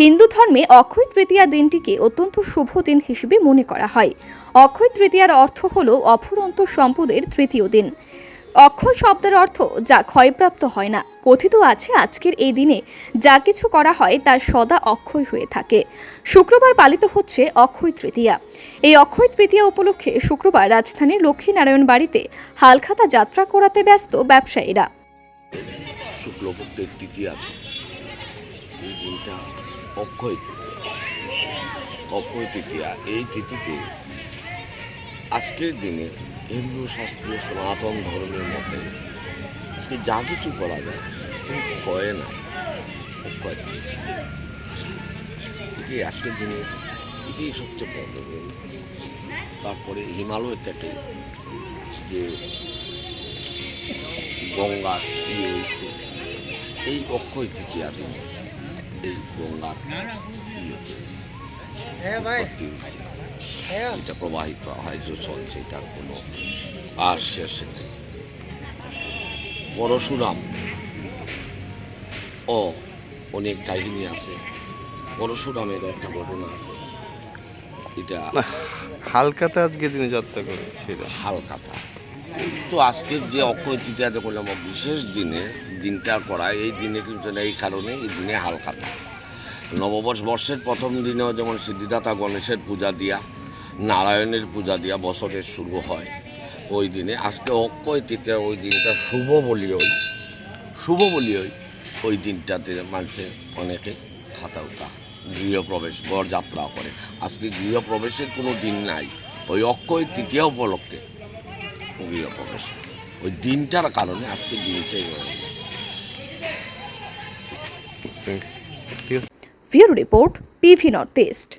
হিন্দু ধর্মে অক্ষয় তৃতীয়া দিনটিকে অত্যন্ত শুভ দিন হিসেবে মনে করা হয়। অক্ষয় তৃতীয়ার অর্থ হল অফুরন্ত সম্পদের তৃতীয় দিন। অক্ষয় শব্দের অর্থ যা ক্ষয়প্রাপ্ত হয় না। কথিত আছে আজকের এই দিনে যা কিছু করা হয় তা সদা অক্ষয় হয়ে থাকে। শুক্রবার পালিত হচ্ছে অক্ষয় তৃতীয়া। এই অক্ষয় তৃতীয়া উপলক্ষে শুক্রবার রাজধানীর লক্ষ্মীনারায়ণ বাড়িতে হালখাতা যাত্রা করাতে ব্যস্ত ব্যবসায়ীরা। অক্ষয় তৃতীয়া অক্ষয় তৃতীয়া এই তিথিতে আজকের দিনে হিন্দু শাস্ত্রীয় সনাতন ধর্মের মতে আজকে যা কিছু করা যায় কোনো ক্ষয় না অক্ষয়। এটি আজকের দিনে এটাই সবচেয়ে বড় তারপরে হিমালয় থেকে যে গঙ্গার ইয়ে হয়েছে, এই অক্ষয় তৃতীয়া দিন এটা প্রবাহিত হয় যে চলছে এটার কোনো আর শেষ নেই। পরশুরাম ও অনেক কাহিনী আছে। পরশুরামের একটা ঘটনা আছে। এটা হালকাতে আজকে দিনে যাত্রা করে সেটা তো আজকের যে অক্ষয় তৃতীয়াতে করলাম বিশেষ দিনে দিনটা করা এই দিনে কিন্তু এই কারণে এই দিনে হালখাতা। নববর্ষ বর্ষের প্রথম দিনেও যেমন সিদ্ধিদাতা গণেশের পূজা দিয়া, নারায়ণের পূজা দিয়া বছরের শুরু হয়, ওই দিনে। আজকে অক্ষয় তৃতীয়া ওই দিনটা শুভ বলি ওই শুভ বলি ওই ওই দিনটাতে মানুষের অনেকে খাতা উঠা, গৃহপ্রবেশ বর যাত্রা করে। আজকে গৃহপ্রবেশের কোনো দিন নাই, ওই অক্ষয় তৃতীয়া উপলক্ষে। গৃহপ্রবেশ ওই দিনটার কারণে আজকে দিনটাই bureau report PV north east